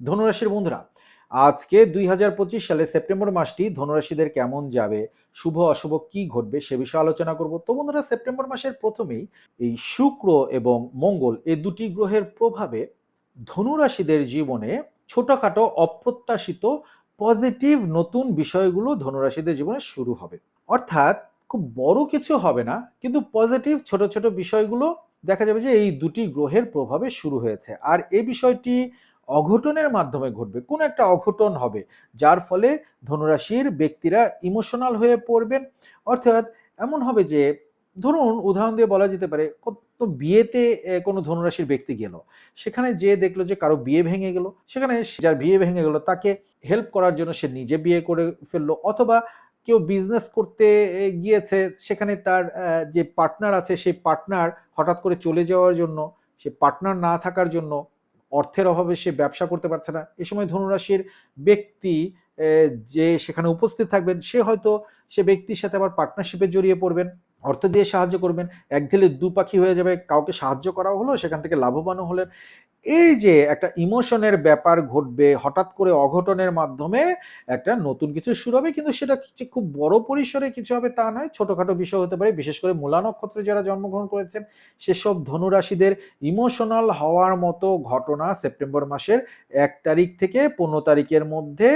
ধনুরাশির বন্ধুরা, আজকে দুই সালে সেপ্টেম্বর মাসটি ধনুরাশিদের কেমন যাবে, শুভ অশুভ কি ঘটবে সে বিষয়ে আলোচনা করব। তো বন্ধুরা, সেপ্টেম্বর মাসের প্রথমেই এই শুক্র এবং মঙ্গল এই দুটি গ্রহের প্রভাবে ধনুরাশিদের জীবনে ছোটখাটো অপ্রত্যাশিত পজিটিভ নতুন বিষয়গুলো ধনুরাশিদের জীবনে শুরু হবে। অর্থাৎ খুব বড় কিছু হবে না, কিন্তু পজিটিভ ছোট ছোট বিষয়গুলো দেখা যাবে যে এই দুটি গ্রহের প্রভাবে শুরু হয়েছে। আর এই বিষয়টি অঘটনের মাধ্যমে ঘটবে, কোনো একটা অঘটন হবে। যার ফলে ধনুরাশির ব্যক্তিরা ইমোশনাল হয়ে পড়বেন। অর্থাৎ এমন হবে যে, ধরুন উদাহরণ দিয়ে বলা যেতে পারে কত বিয়েতে কোনো ধনুরাশির ব্যক্তি গেল। সেখানে যে দেখল যে কারও বিয়ে ভেঙে গেল, সেখানে যার বিয়ে ভেঙে গেল, তাকে হেল্প করার জন্য সে নিজে বিয়ে করে ফেলল, অথবা কেউ বিজনেস করতে গিয়েছে, সেখানে তার যে পার্টনার আছে, সেই পার্টনার হঠাৎ করে চলে যাওয়ার জন্য, সে পার্টনার না থাকার জন্য অর্থের অভাবে সে ব্যবসা করতে পারছে না। এ সময় ধনুরাশির ব্যক্তি যে সেখানে উপস্থিত থাকবেন, সে হয়তো সে ব্যক্তির সাথে আবার পার্টনারশিপে জড়িয়ে পড়বেন, অর্থ দিয়ে সাহায্য করবেন এক ঢিলে দু পাখি হয়ে যাবে, কাউকে সাহায্য করা হলো, সেখান থেকে লাভবানও হলেন। এই যে একটা ইমোশনের ব্যাপার ঘটবে, হঠাৎ করে অঘটনের মাধ্যমে একটা নতুন কিছু শুরু হবে, কিন্তু সেটা খুব বড় পরিসরে কিছু হবে তা নয়, ছোটখাটো বিষয় হতে পারে, বিশেষ করে মূলা নক্ষত্রে যারা জন্মগ্রহণ করেছেন, সেসব ধনুরাশিদের ইমোশনাল হওয়ার মতো ঘটনা সেপ্টেম্বর মাসের এক তারিখ থেকে পনেরো তারিখের মধ্যে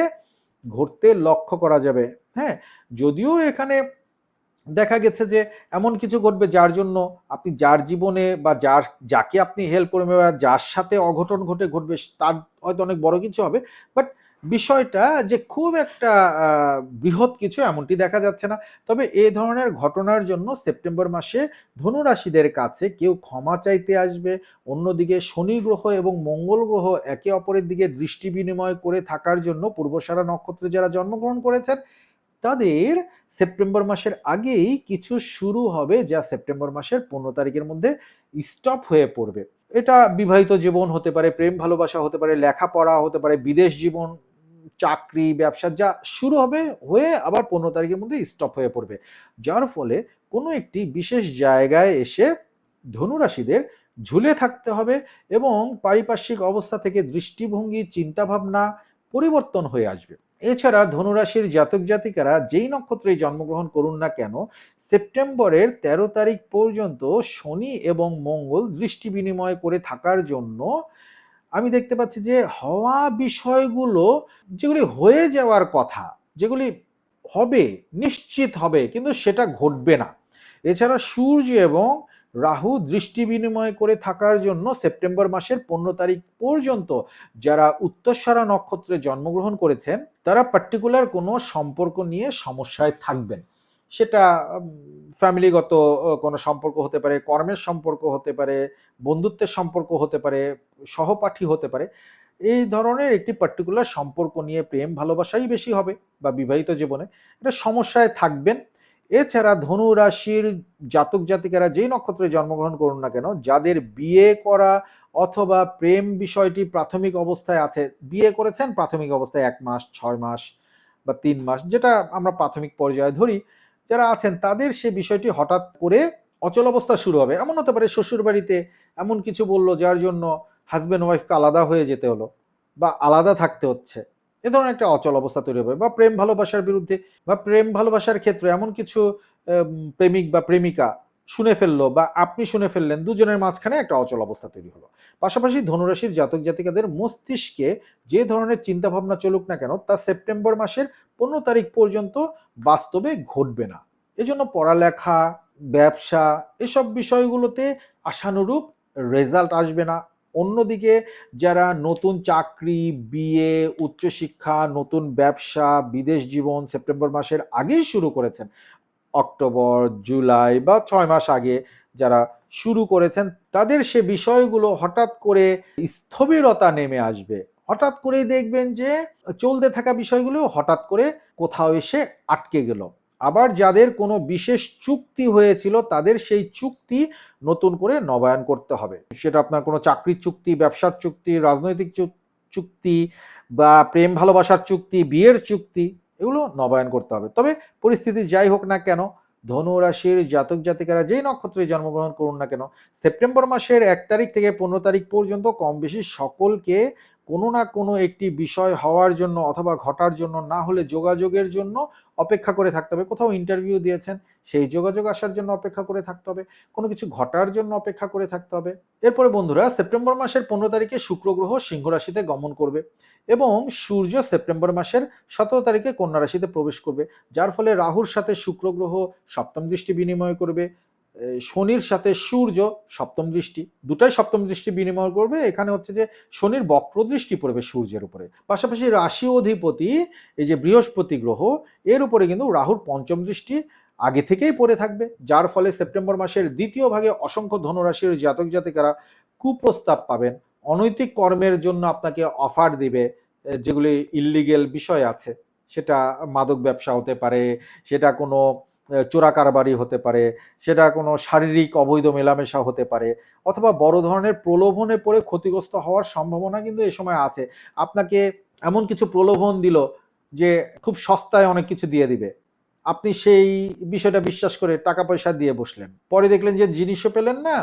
ঘটতে লক্ষ্য করা যাবে। হ্যাঁ যদিও এখানে দেখা গেছে যে এমন কিছু ঘটবে যার জন্য আপনি যার জীবনে বা যার, যাকে আপনি হেল্প করবেন বা যার সাথে অঘটন ঘটে, ঘটবে তার হয়তো অনেক বড় কিছু হবে। বাট বিষয়টা যে খুব একটা বৃহৎ কিছু এমনটি দেখা যাচ্ছে না। তবে এই ধরনের ঘটনার জন্য সেপ্টেম্বর মাসে ধনুরাশিদের কাছে কেউ ক্ষমা চাইতে আসবে, অন্যদিকে শনি গ্রহ এবং মঙ্গল গ্রহ একে অপরের দিকে দৃষ্টি বিনিময় করে থাকার জন্য পূর্বসারা নক্ষত্রে যারা জন্মগ্রহণ করেছেন তাদের সেপ্টেম্বর মাসের আগেই কিছু শুরু হবে যা সেপ্টেম্বর মাসের পনেরো তারিখের মধ্যে স্টপ হয়ে পড়বে। এটা বিবাহিত জীবন হতে পারে, প্রেম ভালোবাসা হতে পারে, লেখাপড়া হতে পারে, বিদেশ জীবন, চাকরি, ব্যবসা যা শুরু হবে হয়ে আবার পনেরো তারিখের মধ্যে স্টপ হয়ে পড়বে। যার ফলে কোনো একটি বিশেষ জায়গায় এসে ধনুরাশিদের ঝুলে থাকতে হবে এবং পারিপার্শ্বিক অবস্থা থেকে দৃষ্টিভঙ্গি, চিন্তাভাবনা পরিবর্তন হয়ে আসবে। এছাড়া ধনুরাশির জাতক জাতিকারা যেই নক্ষত্রে জন্মগ্রহণ করুন না কেন, সেপ্টেম্বরের ১৩ তারিখ পর্যন্ত শনি এবং মঙ্গল দৃষ্টি বিনিময় করে থাকার জন্য আমি দেখতে পাচ্ছি যে হওয়া বিষয়গুলো যেগুলি হয়ে যাওয়ার কথা, যেগুলি হবে, নিশ্চিত হবে, কিন্তু সেটা ঘটবে না। এছাড়া সূর্য এবং রাহু দৃষ্টি বিনিময় করে থাকার জন্য সেপ্টেম্বর মাসের পনেরো তারিখ পর্যন্ত যারা উত্তরসারা নক্ষত্রে জন্মগ্রহণ করেছেন, তারা পার্টিকুলার কোনো সম্পর্ক নিয়ে সমস্যায় থাকবেন। সেটা ফ্যামিলিগত কোনো সম্পর্ক হতে পারে, কর্মের সম্পর্ক হতে পারে, বন্ধুত্বের সম্পর্ক হতে পারে, সহপাঠী হতে পারে, এই ধরনের একটি পার্টিকুলার সম্পর্ক নিয়ে প্রেম ভালোবাসাই বেশি হবে বা বিবাহিত জীবনে। এটা সমস্যায় থাকবেন। এছাড়া ধনু রাশির জাতক জাতিকারা যেই নক্ষত্রে জন্মগ্রহণ করুন না কেন, যাদের বিয়ে করা অথবা প্রেম বিষয়টি প্রাথমিক অবস্থায় আছে, বিয়ে করেছেন প্রাথমিক অবস্থায় এক মাস, ছয় মাস বা তিন মাস, যেটা আমরা প্রাথমিক পর্যায়ে ধরি, যারা আছেন তাদের সে বিষয়টি হঠাৎ করে অচল অবস্থা শুরু হবে। এমন হতে পারে শ্বশুর বাড়িতে এমন কিছু বলল যার জন্য হাজব্যান্ড ওয়াইফকে আলাদা হয়ে যেতে হলো বা আলাদা থাকতে হচ্ছে। এ ধরনের একটা অচল অবস্থা তৈরি হবে বা প্রেম ভালোবাসার বিরুদ্ধে বা প্রেম ভালোবাসার ক্ষেত্রে এমন কিছু প্রেমিক বা প্রেমিকা শুনে ফেলল বা আপনি শুনে ফেললেন, দুজনের মাঝখানে একটা অচল অবস্থা তৈরি হলো। পাশাপাশি ধনুরাশির জাতক জাতিকাদের মস্তিষ্কে যে ধরনের চিন্তা ভাবনা চলুক না কেন, তা সেপ্টেম্বর মাসের পনেরো তারিখ পর্যন্ত বাস্তবে ঘটবে না। এজন্য পড়ালেখা, ব্যবসা, এসব বিষয়গুলোতে আশানুরূপ রেজাল্ট আসবে না। অন্যদিকে যারা নতুন চাকরি, বিয়ে, উচ্চশিক্ষা, নতুন ব্যবসা, বিদেশ জীবন সেপ্টেম্বর মাসের আগেই শুরু করেছেন। অক্টোবর, জুলাই বা ছয় মাস আগে যারা শুরু করেছেন, তাদের সে বিষয়গুলো হঠাৎ করে স্থবিরতা নেমে আসবে। হঠাৎ করেই দেখবেন যে চলতে থাকা বিষয়গুলো হঠাৎ করে কোথাও এসে আটকে গেল। আবার যাদের কোনো বিশেষ চুক্তি হয়েছিল, তাদের সেই চুক্তি নতুন করে নবায়ন করতে হবে। সেটা আপনার কোনো চাকরির চুক্তি, ব্যবসার চুক্তি, রাজনৈতিক চুক- চুক্তি বা প্রেম ভালোবাসার চুক্তি, বিয়ের চুক্তি, এগুলো নবায়ন করতে হবে। তবে পরিস্থিতি যাই হোক না কেন, ধনু রাশির জাতক জাতিকারা যেই নক্ষত্রে জন্মগ্রহণ করুন না কেন, সেপ্টেম্বর মাসের এক তারিখ থেকে পনেরো তারিখ পর্যন্ত কম বেশি সকলকে কোনো না কোনো একটি বিষয় হওয়ার জন্য অথবা ঘটার জন্য না হলে যোগাযোগের জন্য অপেক্ষা করে থাকতে হবে। কোথাও ইন্টারভিউ দিয়েছেন, সেই যোগাযোগ আসার জন্য অপেক্ষা করে থাকতে হবে। কোনো কিছু ঘটার জন্য অপেক্ষা করে থাকতে হবে। এরপরে বন্ধুরা, সেপ্টেম্বর মাসের পনেরো তারিখে শুক্র গ্রহ সিংহ রাশিতে গমন করবে এবং সূর্য সেপ্টেম্বর মাসের সতেরো তারিখে কন্যা রাশিতে প্রবেশ করবে। যার ফলে রাহুর সাথে শুক্র গ্রহ সপ্তম দৃষ্টি বিনিময় করবে। শনির সাথে সূর্য সপ্তম দৃষ্টি, দুটাই সপ্তম দৃষ্টি বিনিময় করবে। এখানে হচ্ছে যে শনির বক্র দৃষ্টি পড়বে সূর্যের উপরে। পাশাপাশি রাশি অধিপতি, এই যে বৃহস্পতি গ্রহ, এর উপরে কিন্তু রাহুর পঞ্চম দৃষ্টি আগে থেকেই পড়ে থাকবে। যার ফলে সেপ্টেম্বর মাসের দ্বিতীয় ভাগে অসংখ্য ধনুরাশির জাতক জাতিকারা কুপ্রস্তাব পাবেন। অনৈতিক কর্মের জন্য আপনাকে অফার দিবে যেগুলি ইল্লিগেল বিষয় আছে। সেটা মাদক ব্যবসা হতে পারে, সেটা কোনো চোরা কারবারি হতে পারে, সেটা কোনো শারীরিক অবৈধ মেলামেশা হতে পারে, অথবা বড় ধরনের প্রলোভনে পড়ে ক্ষতিগ্রস্ত হওয়ার সম্ভাবনা কিন্তু এ সময় আছে। আপনাকে এমন কিছু প্রলোভন দিল যে খুব সস্তায় অনেক কিছু দিয়ে দিবে। আপনি সেই বিষয়টা বিশ্বাস করে টাকা পয়সা দিয়ে বসলেন। পরে দেখলেন যে জিনিসও পেলেন না,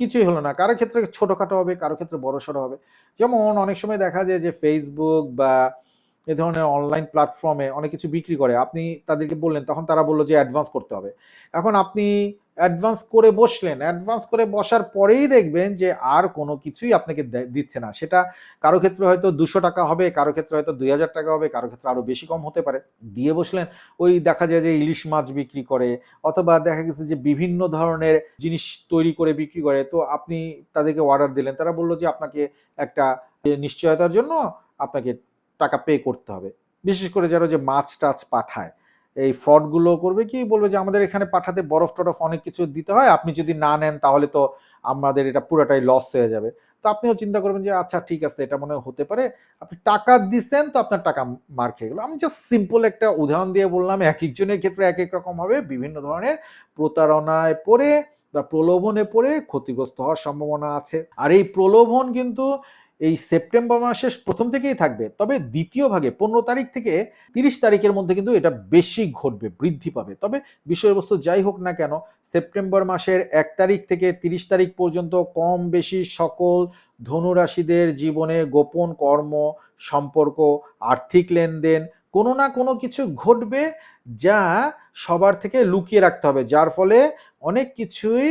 কিছুই হলো না। কারও ক্ষেত্রে ছোটোখাটো হবে, কারও ক্ষেত্রে বড় সড়ো হবে। যেমন অনেক সময় দেখা যায় যে ফেসবুক বা এ ধরনের অনলাইন প্ল্যাটফর্মে অনেক কিছু বিক্রি করে। আপনি তাদেরকে বললেন, তখন তারা বলল যে অ্যাডভান্স করতে হবে। এখন আপনি অ্যাডভান্স করে বসলেন অ্যাডভান্স করে বসার পরেই দেখবেন যে আর কোনো কিছুই আপনাকে দিচ্ছে না। সেটা কারও ক্ষেত্রে হয়তো দুশো টাকা হবে, কারও ক্ষেত্রে হয়তো দুই হাজার টাকা হবে, কারও ক্ষেত্রে আরও বেশি কম হতে পারে। দিয়ে বসলেন, ওই দেখা যায় যে ইলিশ মাছ বিক্রি করে, অথবা দেখা গেছে যে বিভিন্ন ধরনের জিনিস তৈরি করে বিক্রি করে। তো আপনি তাদেরকে অর্ডার দিলেন, তারা বলল যে আপনাকে একটা নিশ্চয়তার জন্য আপনাকে টাকা পে করতে হবে। বিশেষ করে যারা যে মাছ টাছ পাঠায়, এই ফ্রডগুলো করবে কি বলবে যে আমাদের এখানে পাঠাতে বরফ টরফ অনেক কিছু দিতে হয়, আপনি যদি না নেন তাহলে তো আমাদের এটা পুরোটাই লস হয়ে যাবে। তো আপনিও চিন্তা করবেন যে আচ্ছা ঠিক আছে, এটা মনে হতে পারে, আপনি টাকা দিচ্ছেন তো আপনার টাকা মার খেয়ে গেলো। আমি জাস্ট সিম্পল একটা উদাহরণ দিয়ে বললাম, এক একজনের ক্ষেত্রে এক এক রকম হবে, বিভিন্ন ধরনের প্রতারণায় পড়ে বা প্রলোভনে পড়ে ক্ষতিগ্রস্ত হওয়ার সম্ভাবনা আছে। আর এই প্রলোভন কিন্তু এই সেপ্টেম্বর মাসের প্রথম থেকেই থাকবে। তবে দ্বিতীয় ভাগে পনেরো তারিখ থেকে তিরিশ তারিখের মধ্যে কিন্তু এটা বেশি ঘটবে, বৃদ্ধি পাবে। তবে বিষয়বস্তু যাই হোক না কেন, সেপ্টেম্বর মাসের এক তারিখ থেকে তিরিশ তারিখ পর্যন্ত কম বেশি সকল ধনুরাশিদের জীবনে গোপন কর্ম, সম্পর্ক, আর্থিক লেনদেন কোনো না কোনো কিছু ঘটবে যা সবার থেকে লুকিয়ে রাখতে হবে। যার ফলে অনেক কিছুই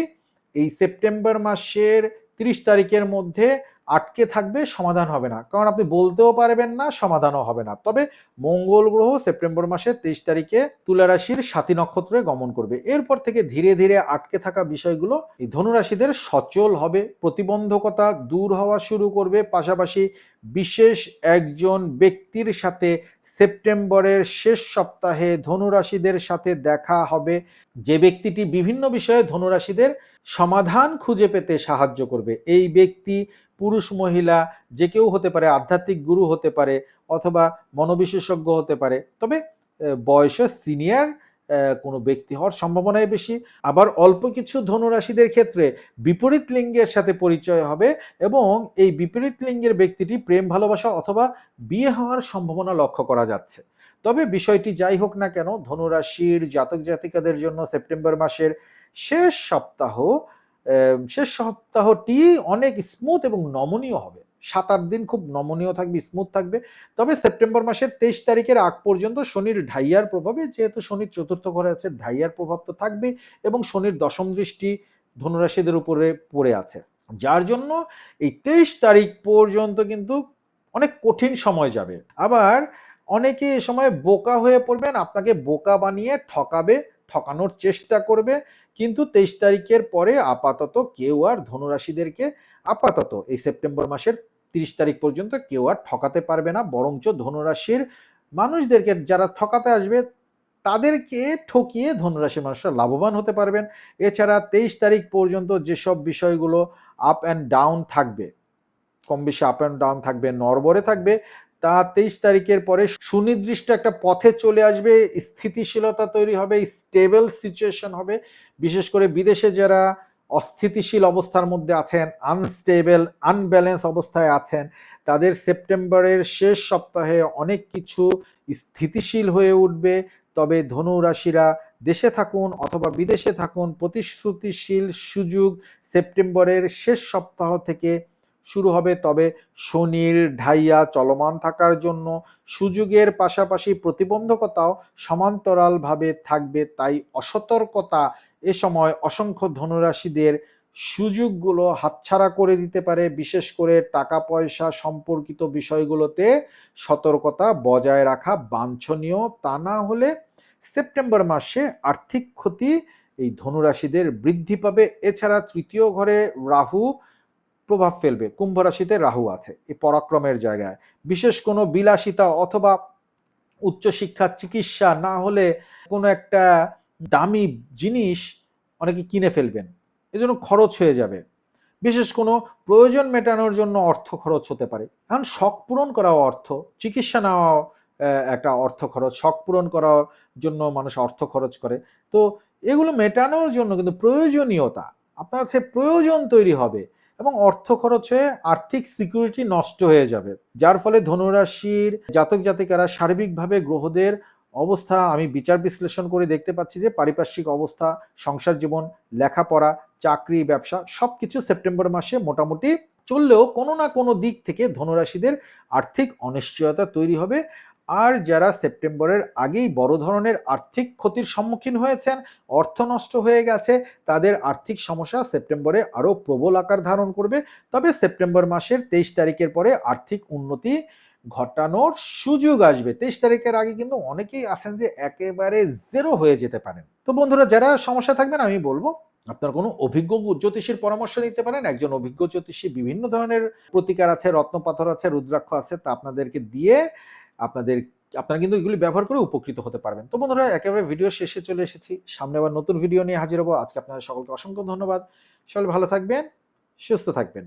এই সেপ্টেম্বর মাসের তিরিশ তারিখের মধ্যে আটকে থাকবে, সমাধান হবে না। কারণ আপনি বলতেও পারবেন না, সমাধানও হবে না। তবে মঙ্গল গ্রহ সেপ্টেম্বর মাসের তেইশ তারিখে তুলা রাশির সাতী নক্ষত্রে গমন করবে। এরপর থেকে ধীরে ধীরে আটকে থাকা বিষয়গুলো এই ধনুরাশিদের সচল হবে, প্রতিবন্ধকতা দূর হওয়া শুরু করবে। পাশাপাশি বিশেষ একজন ব্যক্তির সাথে সেপ্টেম্বরের শেষ সপ্তাহে ধনুরাশিদের সাথে দেখা হবে। যে ব্যক্তিটি বিভিন্ন বিষয়ে ধনুরাশিদের সমাধান খুঁজে পেতে সাহায্য করবে, এই ব্যক্তি পুরুষ মহিলা, যে কেউ হতে পারে, আধ্যাত্মিক গুরু হতে পারে অথবা মনোবিশেষজ্ঞ হতে পারে। তবে বয়সে সিনিয়র কোনো ব্যক্তি হওয়ার সম্ভাবনাই বেশি। আবার অল্প কিছু ধনুরাশিদের ক্ষেত্রে বিপরীত লিঙ্গের সাথে পরিচয় হবে এবং এই বিপরীত লিঙ্গের ব্যক্তিটি প্রেম, ভালোবাসা অথবা বিয়ে হওয়ার সম্ভাবনা লক্ষ্য করা যাচ্ছে। তবে বিষয়টি যাই হোক না কেন, ধনুরাশির জাতক জাতিকাদের জন্য সেপ্টেম্বর মাসের শেষ সপ্তাহ শেষ সপ্তাহটি অনেক স্মুথ এবং নমনীয় হবে। সাত, আট দিন খুব নমনীয় থাকবে স্মুথ থাকবে। তবে সেপ্টেম্বর মাসের তেইশ তারিখের আগ পর্যন্ত শনির ঢাইয়ার প্রভাবে, যেহেতু শনির চতুর্থ ঘরে আছে, ঢাইয়ার প্রভাব তো থাকবে এবং শনির দশম দৃষ্টি ধনুরাশিদের উপরে পড়ে আছে। যার জন্য এই তেইশ তারিখ পর্যন্ত কিন্তু অনেক কঠিন সময় যাবে। আবার অনেকে এ সময় বোকা হয়ে পড়বেন, আপনাকে বোকা বানিয়ে ঠকাবে, ঠকানোর চেষ্টা করবে কিন্তু তেইশ তারিখের পরে আপাতত কেউ আর ধনুরাশিদেরকে আপাতত এই সেপ্টেম্বর মাসের তিরিশ তারিখ পর্যন্ত কেউ আর ঠকাতে পারবে না। বরঞ্চ ধনুরাশির মানুষদেরকে যারা ঠকাতে আসবে, তাদেরকে ঠকিয়ে ধনুরাশির মানুষরা লাভবান হতে পারবেন। এছাড়া তেইশ তারিখ পর্যন্ত যেসব বিষয়গুলো আপ অ্যান্ড ডাউন থাকবে কম বেশি আপ অ্যান্ড ডাউন থাকবে নরবরে থাকবে তা তেইশ তারিখের পরে সুনির্দিষ্ট একটা পথে চলে আসবে, স্থিতিশীলতা তৈরি হবে স্টেবল সিচুয়েশন হবে। বিশেষ করে বিদেশে যারা অস্থিতিশীল অবস্থার মধ্যে আছেন আনস্টেবল আনব্যালেন্স অবস্থায় আছেন, তাদের সেপ্টেম্বরের শেষ সপ্তাহে অনেক কিছু স্থিতিশীল হয়ে উঠবে। তবে ধনু রাশিরা দেশে থাকুন অথবা বিদেশে থাকুন, প্রতিশ্রুতিশীল সুযোগ সেপ্টেম্বরের শেষ সপ্তাহ থেকে শুরু হবে। তবে শনির ঢাইয়া চলমান থাকার জন্য সুযোগের পাশাপাশি প্রতিবন্ধকতাও সমান্তরালভাবে থাকবে। তাই অসতর্কতা এ সময় অসংখ্য ধনুরাশিদের সুযোগগুলো হাতছাড়া করে দিতে পারে। বিশেষ করে টাকা পয়সা সম্পর্কিত বিষয়গুলোতে সতর্কতা বজায় রাখা বাঞ্ছনীয়। তা না হলে সেপ্টেম্বর মাসে আর্থিক ক্ষতি এই ধনুরাশিদের বৃদ্ধি পাবে। এছাড়া তৃতীয় ঘরে রাহু প্রভাব ফেলবে। কুম্ভ রাশিতে রাহু আছে। এই পরাক্রমের জায়গায়। বিশেষ কোনো বিলাসিতা অথবা উচ্চশিক্ষা চিকিৎসা না হলে কোনো একটা দামি জিনিস অনেকে কিনে ফেলবেন। এজন্য খরচ হয়ে যাবে। বিশেষ কোনো প্রয়োজন মেটানোর জন্য অর্থ খরচ হতে পারে। এখন শখ পূরণ করা অর্থ। চিকিৎসা নেওয়া একটা অর্থ খরচ। শখ পূরণ করার জন্য মানুষ অর্থ খরচ করে। তো এগুলো মেটানোর জন্য কিন্তু প্রয়োজনীয়তা। আপনার কাছে প্রয়োজন তৈরি হবে। এবং অর্থ খরচ আর্থিক সিকিউরিটি নষ্ট হয়ে যাবে। যার ফলে ধনুরাশির জাতক জাতিকারা সার্বিকভাবে গ্রহদের অবস্থা আমি বিচার বিশ্লেষণ করে দেখতে পাচ্ছি যে পারিপার্শ্বিক অবস্থা, সংসার জীবন, লেখাপড়া, চাকরি, ব্যবসা সব কিছু সেপ্টেম্বর মাসে মোটামুটি চললেও কোনো না কোনো দিক থেকে ধনুরাশিদের আর্থিক অনিশ্চয়তা তৈরি হবে। আর যারা সেপ্টেম্বরের আগেই বড় ধরনের আর্থিক ক্ষতির সম্মুখীন হয়েছেন, অর্থ নষ্ট হয়ে গেছে, তাদের আর্থিক সমস্যা সেপ্টেম্বরে আরও প্রবল আকার ধারণ করবে। তবে সেপ্টেম্বর মাসের তেইশ তারিখের পরে আর্থিক উন্নতি ঘটানোর সুযোগ আসবে। তেইশ তারিখের আগে কিন্তু অনেকেই আছেন যে একেবারে জেরো হয়ে যেতে পারেন। তো বন্ধুরা, যারা সমস্যা থাকবেন, আমি বলব, আপনার কোনো অভিজ্ঞ জ্যোতিষীর পরামর্শ নিতে পারেন। একজন অভিজ্ঞ জ্যোতিষী বিভিন্ন ধরনের প্রতিকার আছে, রত্নপাথর আছে, রুদ্রাক্ষ আছে, তা আপনাদেরকে দিয়ে আপনাদের, আপনারা কিন্তু এগুলি ব্যবহার করে উপকৃত হতে পারবেন। তো বন্ধুরা, একেবারে ভিডিও শেষে চলে এসেছি। সামনে আবার নতুন ভিডিও নিয়ে হাজির হব। আজকে আপনারা সকলকে অসংখ্য ধন্যবাদ। সকলে ভালো থাকবেন, সুস্থ থাকবেন।